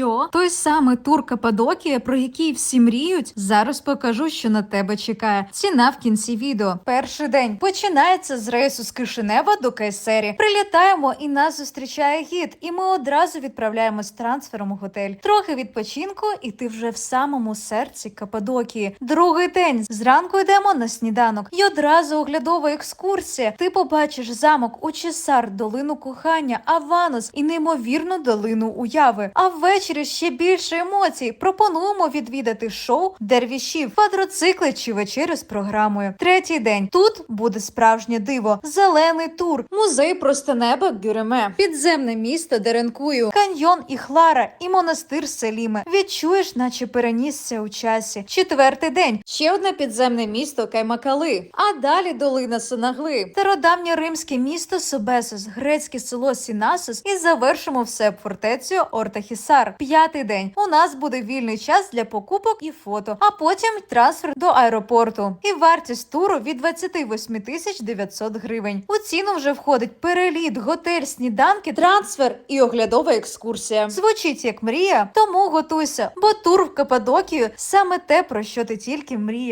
Що? Той самий тур Каппадокія, про який всі мріють? Зараз покажу, що на тебе чекає. Ціна в кінці відео. Перший день починається з рейсу з Кишинева до Кайсері. Прилітаємо і нас зустрічає гід, і ми одразу відправляємось трансфером у готель. Трохи відпочинку, і ти вже в самому серці Каппадокії. Другий день зранку йдемо на сніданок. І одразу оглядова екскурсія. Ти побачиш замок Учесар, долину кохання, Аванус і неймовірну долину уяви. А ввечері ще більше емоцій. Пропонуємо відвідати шоу дервішів, квадроцикли чи вечерю з програмою. Третій день тут буде справжнє диво, зелений тур, музей просто неба Гюреме, підземне місто Деренкую, каньйон і Хлара і монастир Селіме. Відчуєш, наче перенісся у часі. Четвертий день ще одне підземне місто Каймакали. А далі долина Сонагли, стародавнє римське місто Собесос, грецьке село Сінасос і завершимо все фортецею Ортахісар. П'ятий день. У нас буде вільний час для покупок і фото, а потім трансфер до аеропорту. І вартість туру від 28 тисяч 900 гривень. У ціну вже входить переліт, готель, сніданки, трансфер і оглядова екскурсія. Звучить як мрія, тому готуйся, бо тур в Каппадокію саме те, про що ти тільки мріяв.